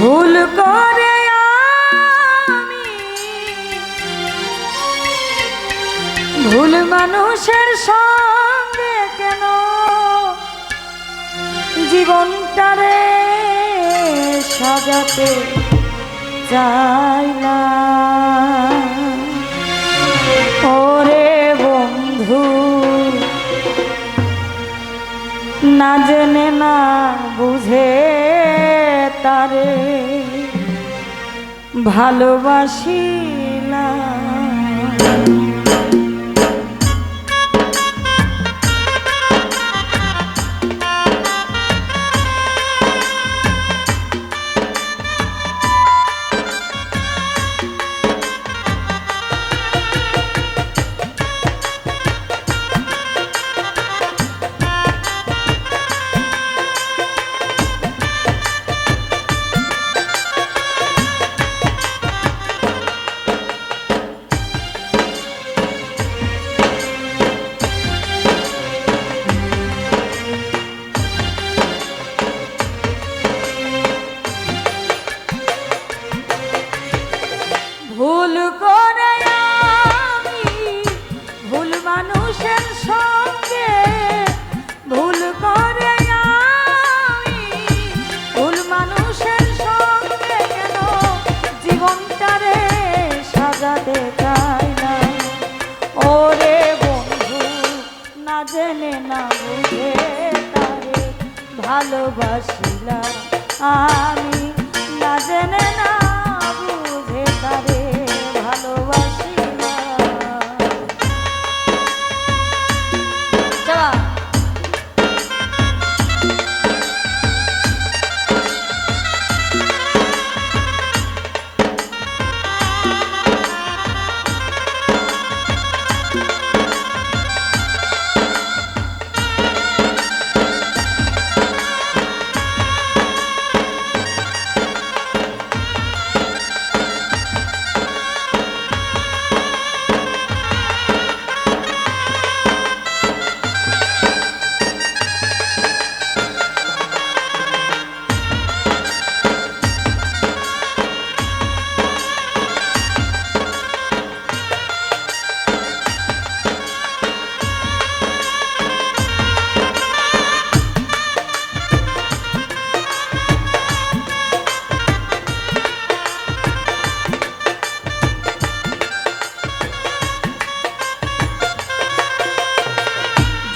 ভুল করে আমি। ভুল মানুষের সঙ্গে কেন জীবনটারে সাজাতে চাইলাম? ওরে বন্ধু না জেনে ভালোবাসিলাম সাজাতে চাই না। ওরে বন্ধু, না জেনে না বুঝে তারে ভালোবাসিলা আমি। না জেনে না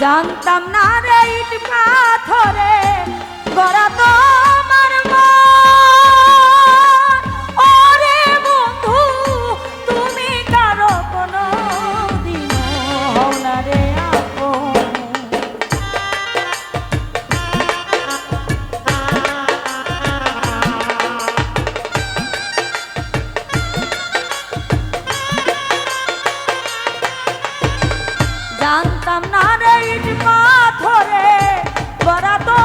জানতাম না রে ইট পাথরে গড়া তো জানতাম না রে ইট পাথরে গড়া তো।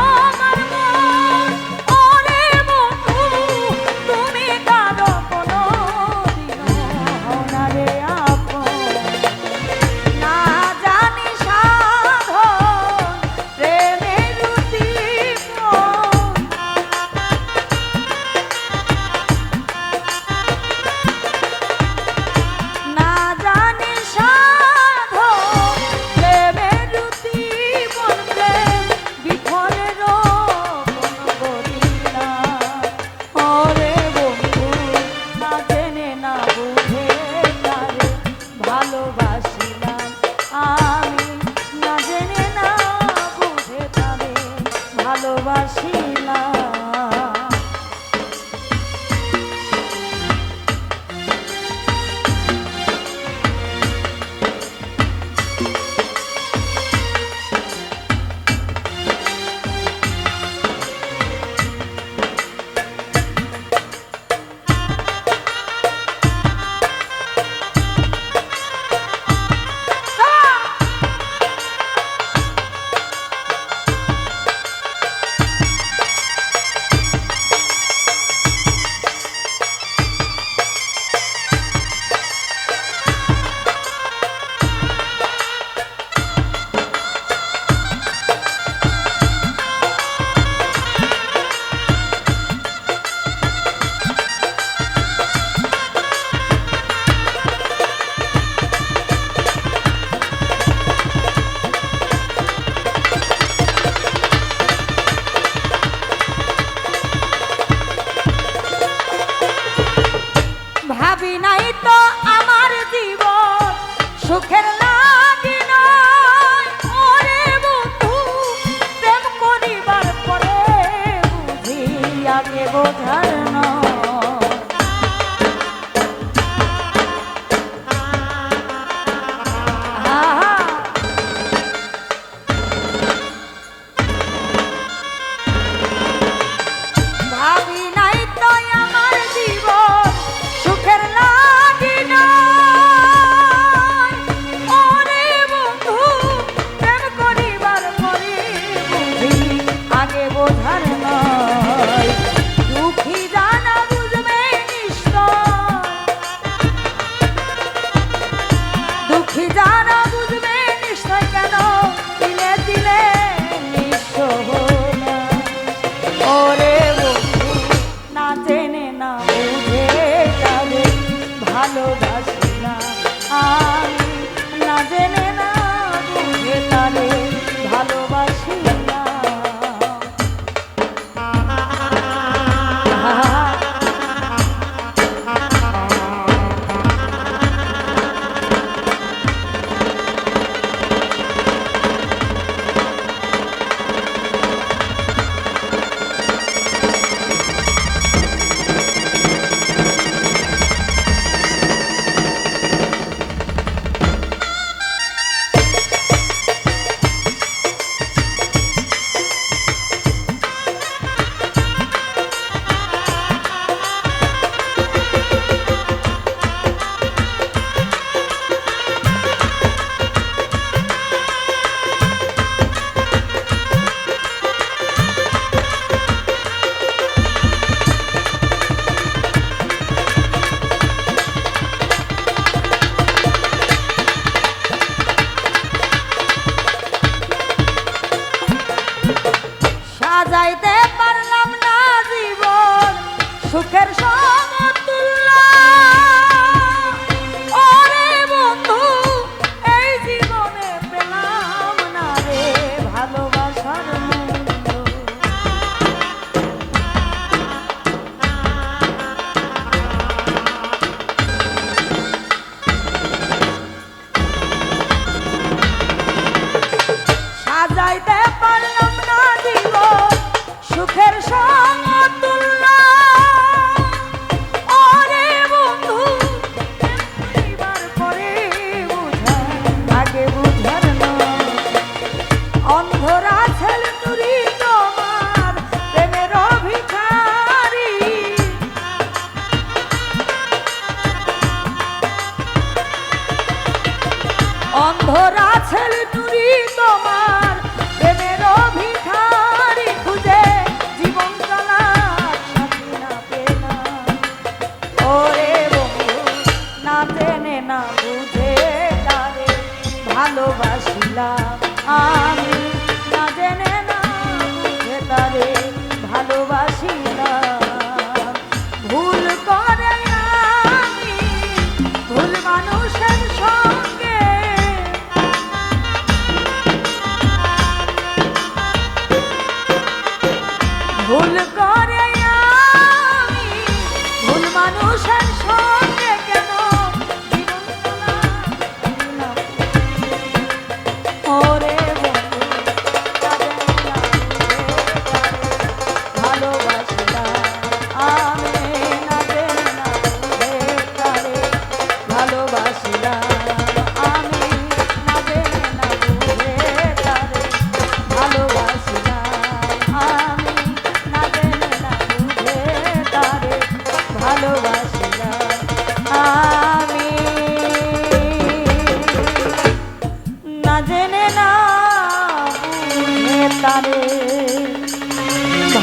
ধরা ছেলে নুরি তোমার। প্রেমের ভিখারি খুঁজে জীবন চালার না পেনা ওরে বন্ধু, না জেনে না বুঝে তারে ভালোবাসিলাম আমি। না জেনে না বুঝে তারে ভালোবাসিলাম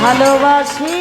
ভালোবাসি